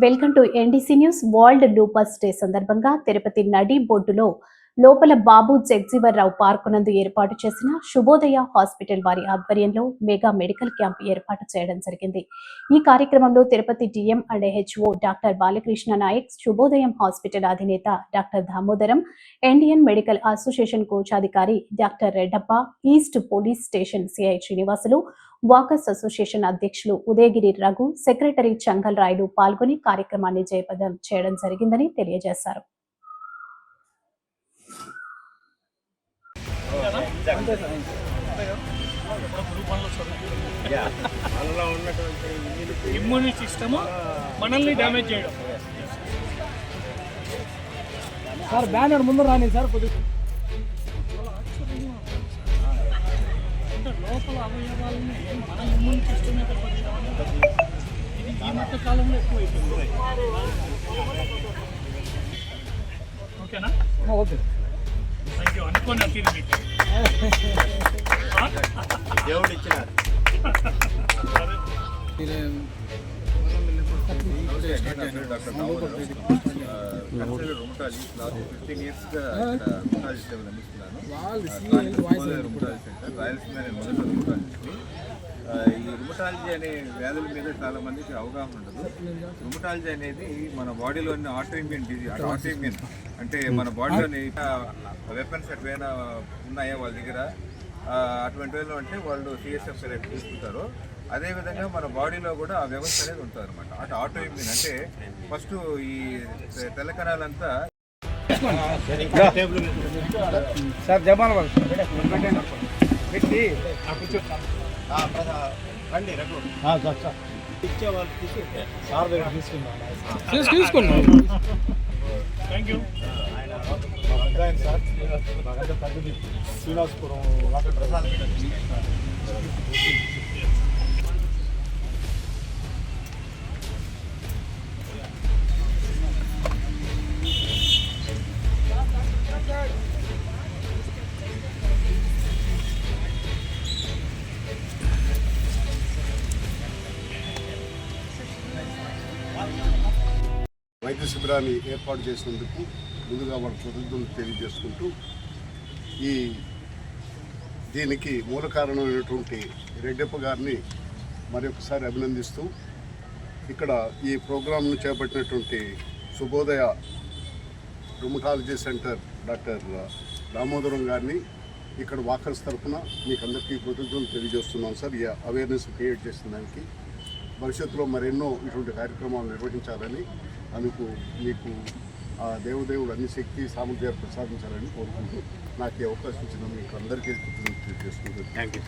Welcome to NDC news world lupus day సందర్భంగా తిరుపతి నడి బోర్డులో లోపల బాబు జగ్జీవర్ పార్కు నందు ఏర్పాటు చేసిన శుభోదయ హాస్పిటల్ వారి ఆధ్వర్యంలో మెగా మెడికల్ క్యాంప్ ఏర్పాటు చేయడం జరిగింది. ఈ కార్యక్రమంలో Tirupati DM and HO doctor Balakrishna Nayak Subhodayam hospital అధినేత doctor Damodaram Indian medical association కోశాధికారి doctor Reddappa east police station CI Srinivasulu walkers association అధ్యక్షులు ఉదయగిరి రఘు సెక్రటరీ చంగల్ రాయుడు పాల్గొని కార్యక్రమాన్ని జయప్రదం చేయడం జరిగిందని తెలియజేశారు. ఇమ్యూనిటీ సిస్టమ్ మనల్ని డ్యామేజ్ చేయడం. సార్ బ్యానర్ ముందు రాని సార్ కొద్దిగా. లోపల అవయవాలని మన ఇమ్యూన్ సిస్టమే ఇది ఈ మధ్య కాలంలో ఎక్కువైపోయింది. ఓకేనా? Okay. Thank you doctor Damodaram rheumatology last fifteen ఇయర్స్గా రుమటాలజీ సేవలు అందిస్తున్నాను రుమటాలజీ సెంటర్ రాయలసీమ నేను మొదటి రుమటాలజిస్ట్ని ఈ రుమటాలజీ అనే వ్యాధుల మీద చాలా మందికి అవగాహన ఉండదు. రుమటాలజీ అనేది మన బాడీలోని ఆటోఇమ్యూన్ డిజీజ్ ఆటోఇమ్యూన్ అంటే మన బాడీలోని వెపన్స్ ఎటువైనా ఉన్నాయా వాళ్ళ దగ్గర? అటువంటి వాళ్ళు అంటే వాళ్ళు సిఎస్ఎఫ్ సెలెక్ట్ తీసుకుంటారు. అదేవిధంగా మన బాడీలో కూడా ఆ వ్యవస్థ అనేది ఉంటుంది అనమాట అటు ఆటో ఇమ్యూన్ అంటే ఫస్ట్ ఈ తెల్ల కణాలంతా సార్ జమాన్ వాళ్ళు. పెట్టి తీసుకున్నాం థ్యాంక్ యూ శ్రీనివాసపురం వాటర్ వైద్య శిబిరాన్ని ఏర్పాటు చేసినందుకు ముందుగా వాళ్ళ కృతజ్ఞతలు తెలియజేసుకుంటూ ఈ దీనికి మూల కారణమైనటువంటి రెడ్డప్ప గారిని మరొకసారి అభినందిస్తూ ఇక్కడ ఈ ప్రోగ్రాంను చేపట్టినటువంటి Subhodaya rheumatology centre doctor Damodaram గారిని ఇక్కడ వాకర్స్ తరఫున మీకు అందరికీ కృతజ్ఞతలు తెలియజేస్తున్నాం సార్. ఈ అవేర్నెస్ క్రియేట్ చేసిన దానికి భవిష్యత్తులో మరెన్నో ఇటువంటి కార్యక్రమాలు నిర్వహించాలని అందుకు మీకు దేవుదేవుడు అన్ని శక్తి సామర్థ్యాలు ప్రసాదించాలని కోరుకుంటూ నాకు ఈ అవకాశం ఇచ్చిన మీకు అందరికీ కృతజ్ఞతలు తెలియజేస్తున్నాను థ్యాంక్ యూ